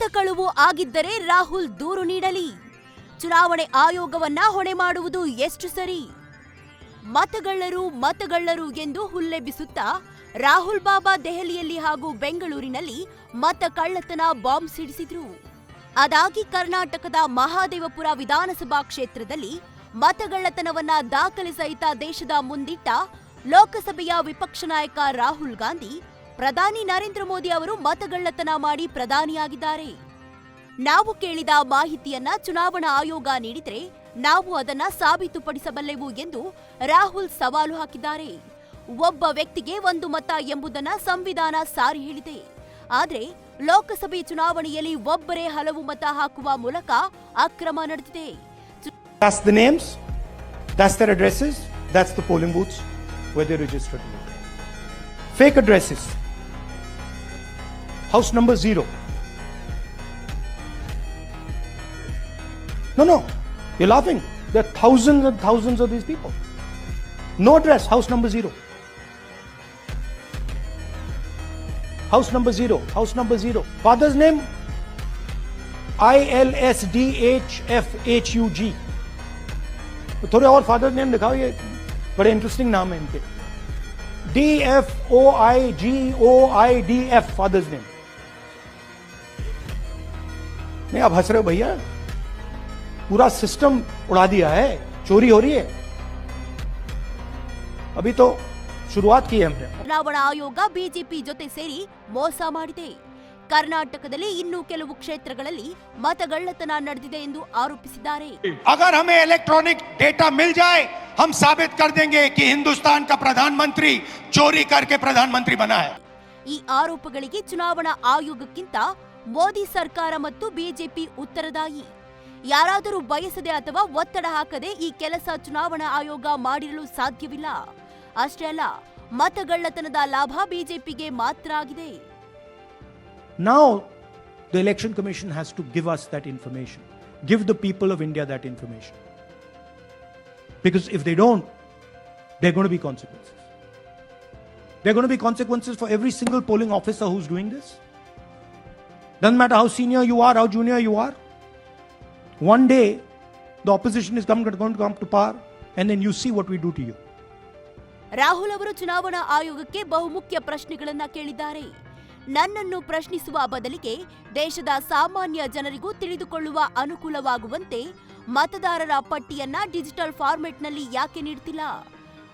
ಮತ ಕಳುವು ಆಗಿದ್ದರೆ ರಾಹುಲ್ ದೂರು ನೀಡಲಿ. ಚುನಾವಣೆ ಆಯೋಗವನ್ನ ಹೊಣೆ ಮಾಡುವುದು ಎಷ್ಟು ಸರಿ? ಮತಗಳ್ಳರು ಮತಗಳ್ಳರು ಎಂದು ಹುಲ್ಲೆಬ್ಬಿಸುತ್ತಾ ರಾಹುಲ್ ಬಾಬಾ ದೆಹಲಿಯಲ್ಲಿ ಹಾಗೂ ಬೆಂಗಳೂರಿನಲ್ಲಿ ಮತ ಕಳ್ಳತನ ಬಾಂಬ್ ಸಿಡಿಸಿದ್ರು. ಅದಾಗಿ ಕರ್ನಾಟಕದ ಮಹಾದೇವಪುರ ವಿಧಾನಸಭಾ ಕ್ಷೇತ್ರದಲ್ಲಿ ಮತಗಳ್ಳತನವನ್ನ ದಾಖಲೆ ಸಹಿತ ದೇಶದ ಮುಂದಿಟ್ಟ ಲೋಕಸಭೆಯ ವಿಪಕ್ಷ ನಾಯಕ ರಾಹುಲ್ ಗಾಂಧಿ ಪ್ರಧಾನಿ ನರೇಂದ್ರ ಮೋದಿ ಅವರು ಮತಗಳ್ಳತನ ಮಾಡಿ ಪ್ರಧಾನಿಯಾಗಿದ್ದಾರೆ. ನಾವು ಕೇಳಿದ ಮಾಹಿತಿಯನ್ನ ಚುನಾವಣಾ ಆಯೋಗ ನೀಡಿದರೆ ನಾವು ಅದನ್ನ ಸಾಬೀತುಪಡಿಸಬಲ್ಲೆವು ಎಂದು ರಾಹುಲ್ ಸವಾಲು ಹಾಕಿದ್ದಾರೆ. ಒಬ್ಬ ವ್ಯಕ್ತಿಗೆ ಒಂದು ಮತ ಎಂಬುದನ್ನ ಸಂವಿಧಾನ ಸಾರಿ ಹೇಳಿದೆ. ಆದರೆ ಲೋಕಸಭೆ ಚುನಾವಣೆಯಲ್ಲಿ ಒಬ್ಬರೇ ಹಲವು ಮತ ಹಾಕುವ ಮೂಲಕ ಅಕ್ರಮ ನಡೆದಿದೆ. House number zero. No, no, you're laughing. There are thousands and thousands of these people. No address, house number zero. House number zero, house number zero. Father's name I L S D H F H U G. थोड़े और father name दिखाओ ये बड़े interesting नाम है इनके D F O I G O I D F father's name नहीं आप हंस रहे हो भैया पूरा सिस्टम उड़ा दिया है चोरी हो रही है अभी तो शुरुआत की है हमने ಚುನಾವಣಾ ಆಯೋಗ ಬಿಜೆಪಿ ಜೊತೆ ಸೇರಿ ಮೋಸ ಮಾಡಿದೆ ಕರ್ನಾಟಕದಲ್ಲಿ ಇನ್ನೂ ಕೆಲವು ಕ್ಷೇತ್ರಗಳಲ್ಲಿ ಮತಗಳ್ಳತನ ನಡೆದಿದೆ ಎಂದು ಆರೋಪಿಸಿದ್ದಾರೆ अगर हमें इलेक्ट्रॉनिक डेटा मिल जाए हम साबित कर देंगे कि हिंदुस्तान का प्रधानमंत्री चोरी करके प्रधानमंत्री बना है ಈ ಆರೋಪಗಳಿಗೆ ಚುನಾವಣಾ ಆಯೋಗಕ್ಕಿಂತ ಮೋದಿ ಸರ್ಕಾರ ಮತ್ತು ಬಿಜೆಪಿ ಉತ್ತರದಾಯಿ. ಯಾರಾದರೂ ಬಯಸದೆ ಅಥವಾ ಒತ್ತಡ ಹಾಕದೆ ಈ ಕೆಲಸ ಚುನಾವಣಾ ಆಯೋಗ ಮಾಡಿರಲು ಸಾಧ್ಯವಿಲ್ಲ. ಅಷ್ಟೇ ಅಲ್ಲ, ಮತಗಳ್ಳತನದ ಲಾಭ ಬಿಜೆಪಿಗೆ ಮಾತ್ರ ಆಗಿದೆ. ನಾವು the election commission has to give us that information give the people of India that information because if they don't they going to be consequences. There be consequences for every single polling officer who's doing this. Doesn't matter how senior you are, how junior you are. One day, the opposition is come- going to come to power, and then you see what we do to you. Rahul ಅವರು ಚುನಾವಣಾ ಆಯೋಗಕ್ಕೆ ಬಹುಮುಖ್ಯ ಪ್ರಶ್ನೆಗಳನ್ನ ಕೇಳಿದ್ದಾರೆ ನನ್ನನ್ನು ಪ್ರಶ್ನಿಸುವ ಬದಲಿಗೆ ದೇಶದ ಸಾಮಾನ್ಯ ಜನರಿಗೂ ತಿಳಿದುಕೊಳ್ಳುವ ಅನುಕೂಲವಾಗುವಂತೆ ಮತದಾರರ ಪಟ್ಟಿಯನ್ನ ಡಿಜಿಟಲ್ ಫಾರ್ಮೆಟ್ನಲ್ಲಿ ಯಾಕೆ ನೀಡ್ತಿಲ್ಲ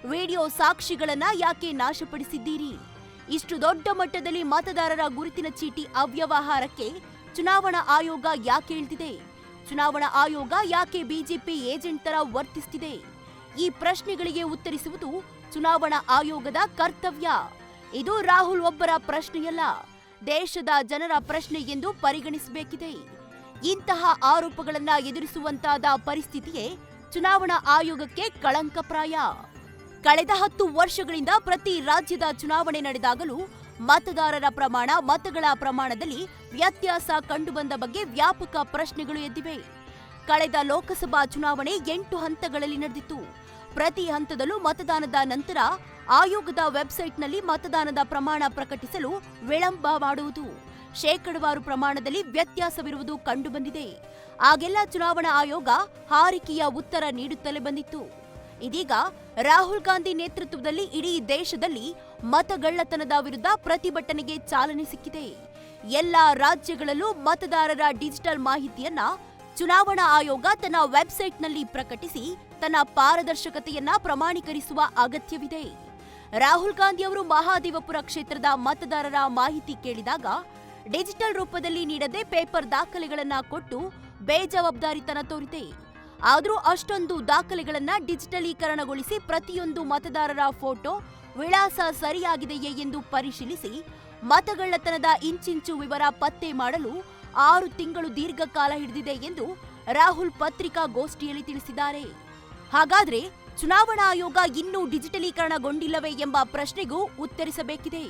ವಿಡಿಯೋ ಸಾಕ್ಷಿಗಳನ್ನ ಯಾಕೆ ನಾಶಪಡಿಸಿದ್ದೀರಿ ಇಷ್ಟು ದೊಡ್ಡ ಮಟ್ಟದಲ್ಲಿ ಮತದಾರರ ಗುರುತಿನ ಚೀಟಿ ಅವ್ಯವಹಾರಕ್ಕೆ ಚುನಾವಣಾ ಆಯೋಗ ಯಾಕೆ ಹೇಳ್ತಿದೆ? ಚುನಾವಣಾ ಆಯೋಗ ಯಾಕೆ ಬಿಜೆಪಿ ಏಜೆಂಟ್ ತರ ವರ್ತಿಸ್ತಿದೆ? ಈ ಪ್ರಶ್ನೆಗಳಿಗೆ ಉತ್ತರಿಸುವುದು ಚುನಾವಣಾ ಆಯೋಗದ ಕರ್ತವ್ಯ. ಇದು ರಾಹುಲ್ ಒಬ್ಬರ ಪ್ರಶ್ನೆಯಲ್ಲ, ದೇಶದ ಜನರ ಪ್ರಶ್ನೆ ಎಂದು ಪರಿಗಣಿಸಬೇಕಿದೆ. ಇಂತಹ ಆರೋಪಗಳನ್ನು ಎದುರಿಸುವಂತಾದ ಪರಿಸ್ಥಿತಿಯೇ ಚುನಾವಣಾ ಆಯೋಗಕ್ಕೆ ಕಳಂಕಪ್ರಾಯ. ಕಳೆದ ಹತ್ತು ವರ್ಷಗಳಿಂದ ಪ್ರತಿ ರಾಜ್ಯದ ಚುನಾವಣೆ ನಡೆದಾಗಲೂ ಮತದಾರರ ಪ್ರಮಾಣ, ಮತಗಳ ಪ್ರಮಾಣದಲ್ಲಿ ವ್ಯತ್ಯಾಸ ಕಂಡುಬಂದ ಬಗ್ಗೆ ವ್ಯಾಪಕ ಪ್ರಶ್ನೆಗಳು ಎದ್ದಿವೆ. ಕಳೆದ ಲೋಕಸಭಾ ಚುನಾವಣೆ ಎಂಟು ಹಂತಗಳಲ್ಲಿ ನಡೆದಿತ್ತು. ಪ್ರತಿ ಹಂತದಲ್ಲೂ ಮತದಾನದ ನಂತರ ಆಯೋಗದ ವೆಬ್ಸೈಟ್ನಲ್ಲಿ ಮತದಾನದ ಪ್ರಮಾಣ ಪ್ರಕಟಿಸಲು ವಿಳಂಬ ಮಾಡುವುದು. ಶೇಕಡವಾರು ಪ್ರಮಾಣದಲ್ಲಿ ವ್ಯತ್ಯಾಸವಿರುವುದು ಕಂಡುಬಂದಿದೆ. ಆಗೆಲ್ಲ ಚುನಾವಣಾ ಆಯೋಗ ಹಾರಿಕೆಯ ಉತ್ತರ ನೀಡುತ್ತಲೇ ಬಂದಿತ್ತು. ಇದೀಗ ರಾಹುಲ್ ಗಾಂಧಿ ನೇತೃತ್ವದಲ್ಲಿ ಇಡೀ ದೇಶದಲ್ಲಿ ಮತಗಳ್ಳತನದ ವಿರುದ್ಧ ಪ್ರತಿಭಟನೆಗೆ ಚಾಲನೆ ಸಿಕ್ಕಿದೆ. ಎಲ್ಲ ರಾಜ್ಯಗಳಲ್ಲೂ ಮತದಾರರ ಡಿಜಿಟಲ್ ಮಾಹಿತಿಯನ್ನ ಚುನಾವಣಾ ಆಯೋಗ ತನ್ನ ವೆಬ್ಸೈಟ್ನಲ್ಲಿ ಪ್ರಕಟಿಸಿ ತನ್ನ ಪಾರದರ್ಶಕತೆಯನ್ನ ಪ್ರಮಾಣೀಕರಿಸುವ ಅಗತ್ಯವಿದೆ. ರಾಹುಲ್ ಗಾಂಧಿ ಅವರು ಮಹಾದೇವಪುರ ಕ್ಷೇತ್ರದ ಮತದಾರರ ಮಾಹಿತಿ ಕೇಳಿದಾಗ ಡಿಜಿಟಲ್ ರೂಪದಲ್ಲಿ ನೀಡದೆ ಪೇಪರ್ ದಾಖಲೆಗಳನ್ನ ಕೊಟ್ಟು ಬೇಜವಾಬ್ದಾರಿತನ ತೋರಿದೆ. ಆದರೂ ಅಷ್ಟೊಂದು ದಾಖಲೆಗಳನ್ನು ಡಿಜಿಟಲೀಕರಣಗೊಳಿಸಿ ಪ್ರತಿಯೊಂದು ಮತದಾರರ ಫೋಟೋ ವಿಳಾಸ ಸರಿಯಾಗಿದೆಯೇ ಎಂದು ಪರಿಶೀಲಿಸಿ ಮತಗಳ್ಳತನದ ಇಂಚಿಂಚು ವಿವರ ಪತ್ತೆ ಮಾಡಲು ಆರು ತಿಂಗಳು ದೀರ್ಘಕಾಲ ಹಿಡಿದಿದೆ ಎಂದು ರಾಹುಲ್ ಪತ್ರಿಕಾಗೋಷ್ಠಿಯಲ್ಲಿ ತಿಳಿಸಿದ್ದಾರೆ. ಹಾಗಾದ್ರೆ ಚುನಾವಣಾ ಆಯೋಗ ಇನ್ನೂ ಡಿಜಿಟಲೀಕರಣಗೊಂಡಿಲ್ಲವೇ ಎಂಬ ಪ್ರಶ್ನೆಗೂ ಉತ್ತರಿಸಬೇಕಿದೆ.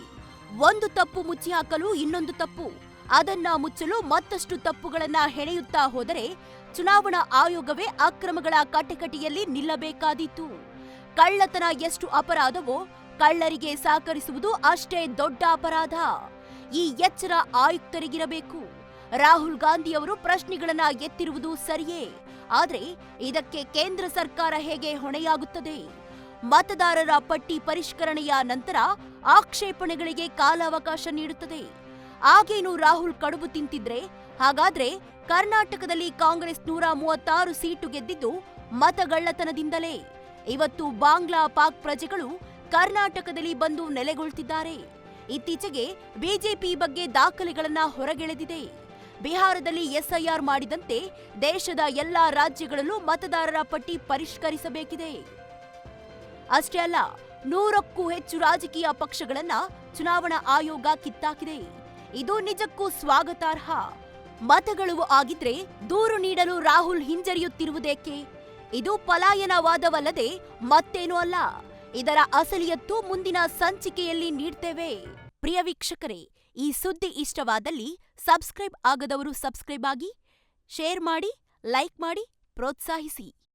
ಒಂದು ತಪ್ಪು ಮುಚ್ಚಿ ಹಾಕಲು ಇನ್ನೊಂದು ತಪ್ಪು. ಅದನ್ನ ಮುಚ್ಚಲು ಮತ್ತಷ್ಟು ತಪ್ಪುಗಳನ್ನ ಹೆಣೆಯುತ್ತಾ ಹೋದರೆ ಚುನಾವಣಾ ಆಯೋಗವೇ ಅಕ್ರಮಗಳ ಕಟಕಟಿಯಲ್ಲಿ ನಿಲ್ಲಬೇಕಾದೀತು. ಕಳ್ಳತನ ಎಷ್ಟು ಅಪರಾಧವೋ ಕಳ್ಳರಿಗೆ ಸಹಕರಿಸುವುದು ಅಷ್ಟೇ ದೊಡ್ಡ ಅಪರಾಧ. ಈ ಎಚ್ಚರ ಆಯುಕ್ತರಿಗಿರಬೇಕು. ರಾಹುಲ್ ಗಾಂಧಿ ಅವರು ಪ್ರಶ್ನೆಗಳನ್ನ ಎತ್ತಿರುವುದು ಸರಿಯೇ. ಆದರೆ ಇದಕ್ಕೆ ಕೇಂದ್ರ ಸರ್ಕಾರ ಹೇಗೆ ಹೊಣೆಯಾಗುತ್ತದೆ? ಮತದಾರರ ಪಟ್ಟಿ ಪರಿಷ್ಕರಣೆಯ ನಂತರ ಆಕ್ಷೇಪಣೆಗಳಿಗೆ ಕಾಲಾವಕಾಶ ನೀಡುತ್ತದೆ. ಆಗೇನು ರಾಹುಲ್ ಕಡುಬು ತಿಂತಿದ್ರೆ? ಹಾಗಾದ್ರೆ ಕರ್ನಾಟಕದಲ್ಲಿ ಕಾಂಗ್ರೆಸ್ ನೂರ ಮೂವತ್ತಾರು ಸೀಟು ಗೆದ್ದಿದ್ದು ಮತಗಳ್ಳತನದಿಂದಲೇ. ಇವತ್ತು ಬಾಂಗ್ಲಾ ಪಾಕ್ ಪ್ರಜೆಗಳು ಕರ್ನಾಟಕದಲ್ಲಿ ಬಂದು ನೆಲೆಗೊಳ್ತಿದ್ದಾರೆ. ಇತ್ತೀಚೆಗೆ ಬಿಜೆಪಿ ಬಗ್ಗೆ ದಾಖಲೆಗಳನ್ನ ಹೊರಗೆಳೆದಿದೆ. ಬಿಹಾರದಲ್ಲಿ ಎಸ್ಐಆರ್ ಮಾಡಿದಂತೆ ದೇಶದ ಎಲ್ಲಾ ರಾಜ್ಯಗಳಲ್ಲೂ ಮತದಾರರ ಪಟ್ಟಿ ಪರಿಷ್ಕರಿಸಬೇಕಿದೆ. ಅಷ್ಟೇ ಅಲ್ಲ, ನೂರಕ್ಕೂ ಹೆಚ್ಚು ರಾಜಕೀಯ ಪಕ್ಷಗಳನ್ನ ಚುನಾವಣಾ ಆಯೋಗ ಕಿತ್ತಾಕಿದೆ. ಇದು ನಿಜಕ್ಕೂ ಸ್ವಾಗತಾರ್ಹ. ಮತಗಳು ಆಗಿದ್ರೆ ದೂರು ನೀಡಲು ರಾಹುಲ್ ಹಿಂಜರಿಯುತ್ತಿರುವುದೇಕೆ? ಇದು ಪಲಾಯನವಾದವಲ್ಲದೆ ಮತ್ತೇನೂ ಅಲ್ಲ. ಇದರ ಅಸಲಿಯತ್ತು ಮುಂದಿನ ಸಂಚಿಕೆಯಲ್ಲಿ ನೀಡ್ತೇವೆ. ಪ್ರಿಯ ವೀಕ್ಷಕರೇ, ಈ ಸುದ್ದಿ ಇಷ್ಟವಾದಲ್ಲಿ ಸಬ್ಸ್ಕ್ರೈಬ್ ಆಗದವರು ಸಬ್ಸ್ಕ್ರೈಬ್ ಆಗಿ, ಶೇರ್ ಮಾಡಿ, ಲೈಕ್ ಮಾಡಿ, ಪ್ರೋತ್ಸಾಹಿಸಿ.